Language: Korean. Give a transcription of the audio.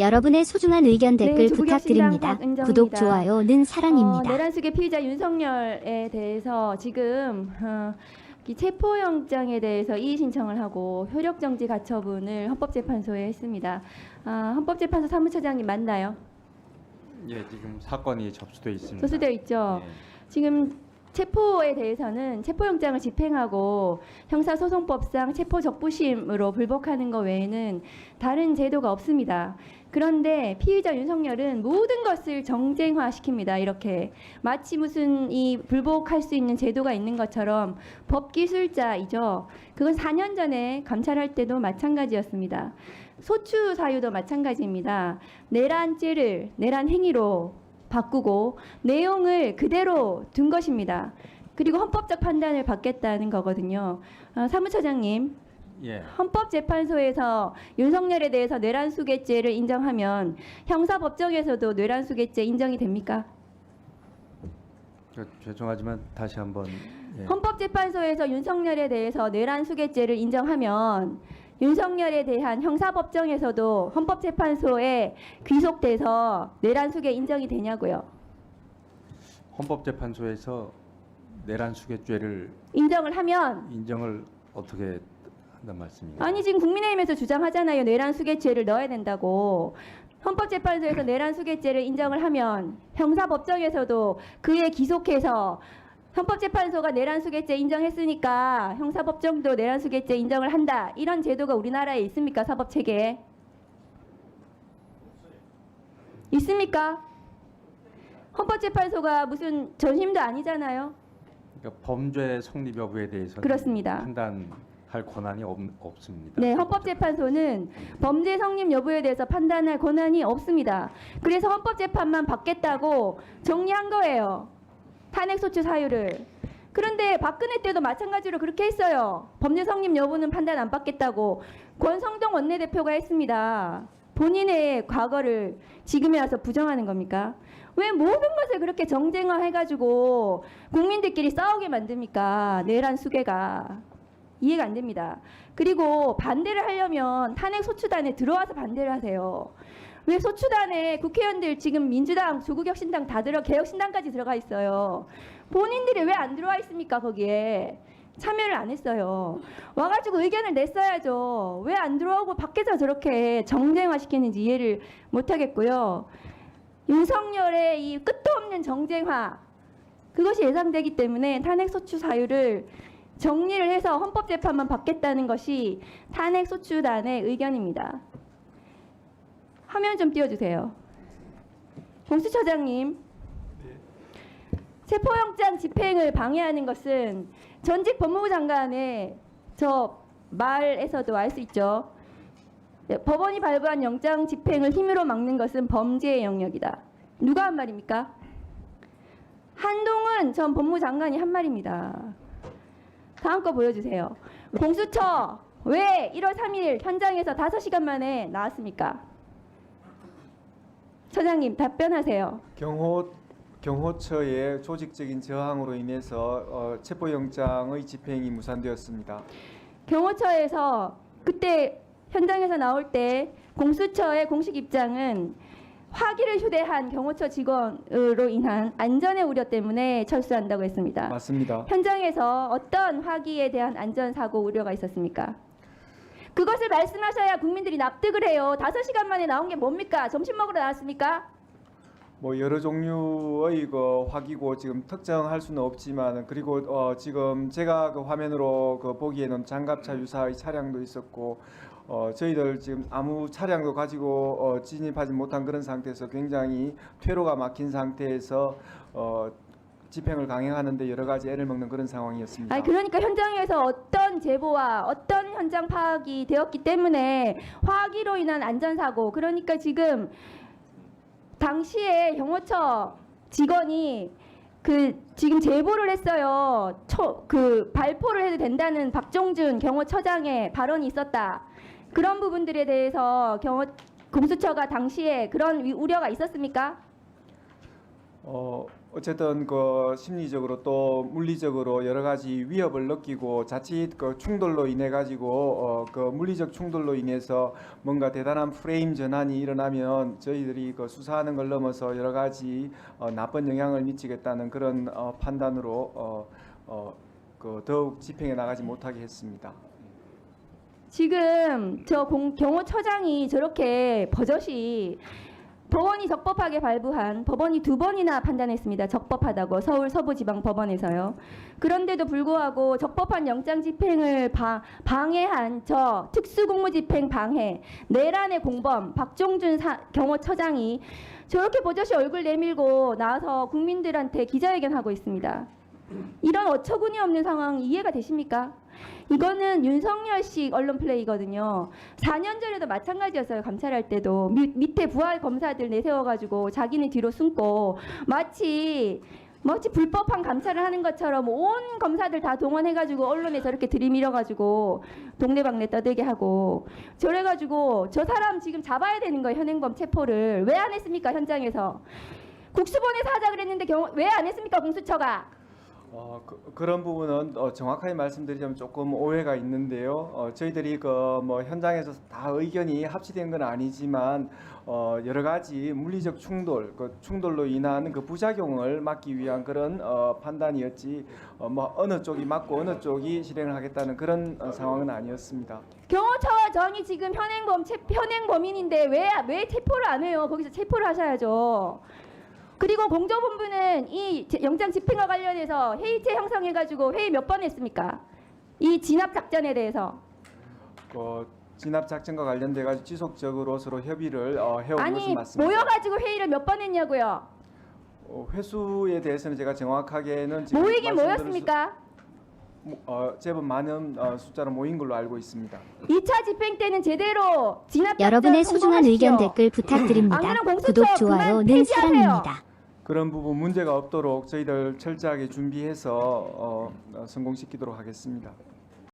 여러분의 소중한 의견 댓글 네, 부탁드립니다. 구독, 좋아요는 사랑입니다. 어, 내란숙의 피의자 윤석열에 대해서 지금 어, 이 체포영장에 대해서 이의 신청을 하고 효력정지 가처분을 헌법재판소에 했습니다. 아, 헌법재판소 사무처장님 맞나요? 예, 지금 사건이 접수돼 있습니다. 접수되어 있죠. 예. 지금 체포에 대해서는 체포영장을 집행하고 형사소송법상 체포적부심으로 불복하는 것 외에는 다른 제도가 없습니다. 그런데 피의자 윤석열은 모든 것을 정쟁화시킵니다. 이렇게 마치 무슨 이 불복할 수 있는 제도가 있는 것처럼 법기술자이죠. 그건 4년 전에 감찰할 때도 마찬가지였습니다. 소추 사유도 마찬가지입니다. 내란 죄를 내란 행위로 바꾸고 내용을 그대로 둔 것입니다. 그리고 헌법적 판단을 받겠다는 거거든요. 어, 사무처장님, 예. 헌법재판소에서 윤석열에 대해서 뇌란수개죄를 인정하면 형사법정에서도 뇌란수개죄 인정이 됩니까? 저, 죄송하지만 다시 한번 예. 헌법재판소에서 윤석열에 대해서 뇌란수개죄를 인정하면 윤석열에 대한 형사법정에서도 헌법재판소에 귀속돼서 뇌란수개 인정이 되냐고요. 헌법재판소에서 내란 수괴죄를 인정을 하면 인정을 어떻게 한단 말씀입니까? 아니 지금 국민의힘에서 주장하잖아요. 내란수개죄를 넣어야 된다고. 헌법재판소에서 내란수개죄를 인정을 하면 형사법정에서도 그에 기속해서 헌법재판소가 내란수개죄 인정했으니까 형사법정도 내란수개죄 인정을 한다. 이런 제도가 우리나라에 있습니까? 사법체계에. 있습니까? 헌법재판소가 무슨 전심도 아니잖아요. 그러니까 범죄 성립 여부에 대해서 그렇습니다. 판단할 권한이 없, 없습니다. 네, 헌법재판소는 범죄 성립 여부에 대해서 판단할 권한이 없습니다. 그래서 헌법재판만 받겠다고 정리한 거예요. 탄핵소추 사유를. 그런데 박근혜 때도 마찬가지로 그렇게 했어요. 범죄 성립 여부는 판단 안 받겠다고 권성동 원내대표가 했습니다. 본인의 과거를 지금에 와서 부정하는 겁니까? 왜 모든 것을 그렇게 정쟁화 해가지고 국민들끼리 싸우게 만듭니까? 내란 수개가. 이해가 안 됩니다. 그리고 반대를 하려면 탄핵 소추단에 들어와서 반대를 하세요. 왜 소추단에 국회의원들 지금 민주당, 조국혁신당 다 들어 개혁신당까지 들어가 있어요. 본인들이 왜 안 들어와 있습니까 거기에? 참여를 안 했어요. 와가지고 의견을 냈어야죠. 왜 안 들어오고 밖에서 저렇게 정쟁화 시키는지 이해를 못하겠고요. 윤석열의 이 끝도 없는 정쟁화 그것이 예상되기 때문에 탄핵 소추 사유를 정리를 해서 헌법재판만 받겠다는 것이 탄핵 소추단의 의견입니다. 화면 좀 띄워주세요. 공수처장님, 체포영장 집행을 방해하는 것은 전직 법무부 장관의 저 말에서도 알 수 있죠. 네, 법원이 발부한 영장 집행을 힘으로 막는 것은 범죄의 영역이다. 누가 한 말입니까? 한동훈 전 법무부 장관이 한 말입니다. 다음 거 보여주세요. 공수처 왜 1월 3일 현장에서 5시간 만에 나왔습니까? 처장님 답변하세요. 경호 경호처의 조직적인 저항으로 인해서 어, 체포영장의 집행이 무산되었습니다. 경호처에서 그때 현장에서 나올 때 공수처의 공식 입장은 화기를 휴대한 경호처 직원으로 인한 안전의 우려 때문에 철수한다고 했습니다. 맞습니다. 현장에서 어떤 화기에 대한 안전 사고 우려가 있었습니까? 그것을 말씀하셔야 국민들이 납득을 해요. 다섯 시간 만에 나온 게 뭡니까? 점심 먹으러 나왔습니까? 뭐 여러 종류의 그 화기고 지금 특정할 수는 없지만 그리고 어, 지금 제가 그 화면으로 그 보기에는 장갑차 유사의 차량도 있었고 어, 저희들 지금 아무 차량도 가지고 어, 진입하지 못한 그런 상태에서 굉장히 퇴로가 막힌 상태에서 어, 집행을 강행하는데 여러 가지 애를 먹는 그런 상황이었습니다. 아니 그러니까 현장에서 어떤 제보와 어떤 현장 파악이 되었기 때문에 화기로 인한 안전사고 그러니까 지금 당시에 경호처 직원이 그 지금 제보를 했어요. 초, 그 발포를 해도 된다는 박종준 경호처장의 발언이 있었다. 그런 부분들에 대해서 경호 공수처가 당시에 그런 위- 우려가 있었습니까? 어, 어쨌든 그 심리적으로 또 물리적으로 여러 가지 위협을 느끼고 자칫 그 충돌로 인해 가지고 어, 그 물리적 충돌로 인해서 뭔가 대단한 프레임 전환이 일어나면 저희들이 그 수사하는 걸 넘어서 여러 가지 어, 나쁜 영향을 미치겠다는 그런 어, 판단으로 어, 어, 그 더욱 집행해 나가지 못하게 했습니다. 지금 저 공- 경호처장이 저렇게 버젓이 법원이 적법하게 발부한 법원이 두 번이나 판단했습니다. 적법하다고 서울 서부지방 법원에서요. 그런데도 불구하고 적법한 영장 집행을 바- 방해한 저 특수공무집행 방해 내란의 공범 박종준 사- 경호처장이 저렇게 버젓이 얼굴 내밀고 나와서 국민들한테 기자회견하고 있습니다. 이런 어처구니 없는 상황 이해가 되십니까? 이거는 윤석열식 언론 플레이거든요. 4년 전에도 마찬가지였어요. 감찰할 때도 밑, 밑에 부하 검사들 내세워가지고 자기는 뒤로 숨고 마치 마치 불법한 감찰을 하는 것처럼 온 검사들 다 동원해가지고 언론에 저렇게 들이밀어가지고 동네방네 떠들게 하고 저래가지고 저 사람 지금 잡아야 되는 거예요. 현행범 체포를 왜 안 했습니까 현장에서 국수본에서 하자 그랬는데 왜 안 했습니까 공수처가 어, 그, 런 부분은 어, 정확하게 말씀드리자면 조금 오해가 있는데요. 어, 저희들이 그 뭐 현장에서 다 의견이 합치된 건 아니지만 어, 여러 가지 물리적 충돌, 그 충돌로 인한 그 부작용을 막기 위한 그런 어, 판단이었지 어, 뭐 어느 쪽이 맞고 어느 쪽이 실행을 하겠다는 그런 어, 상황은 아니었습니다. 경호처장이 지금 현행범 체, 현행범인인데 왜 왜 체포를 안 해요? 거기서 체포를 하셔야죠. 그리고 공조본부는 이 제- 영장 집행과 관련해서 회의체 형성해가지고 회의 몇 번 했습니까? 이 진압 작전에 대해서 그 진압 작전과 관련돼 가지고 지속적으로 서로 협의를 어, 해온 것은 아니 맞습니다. 모여가지고 회의를 몇 번 했냐고요? 어, 회수에 대해서는 제가 정확하게는 지금 모이긴 말씀드릴 모였습니까? 어, 제법 많은 어, 숫자로 모인 걸로 알고 있습니다. 2차 집행 때는 제대로 진압 여러분의 소중한. 의견 댓글 부탁드립니다. 안 그러면 공수처 구독, 좋아요는. 사랑입니다. 그런 부분 문제가 없도록 저희들 철저하게 준비해서 어, 어, 성공시키도록 하겠습니다.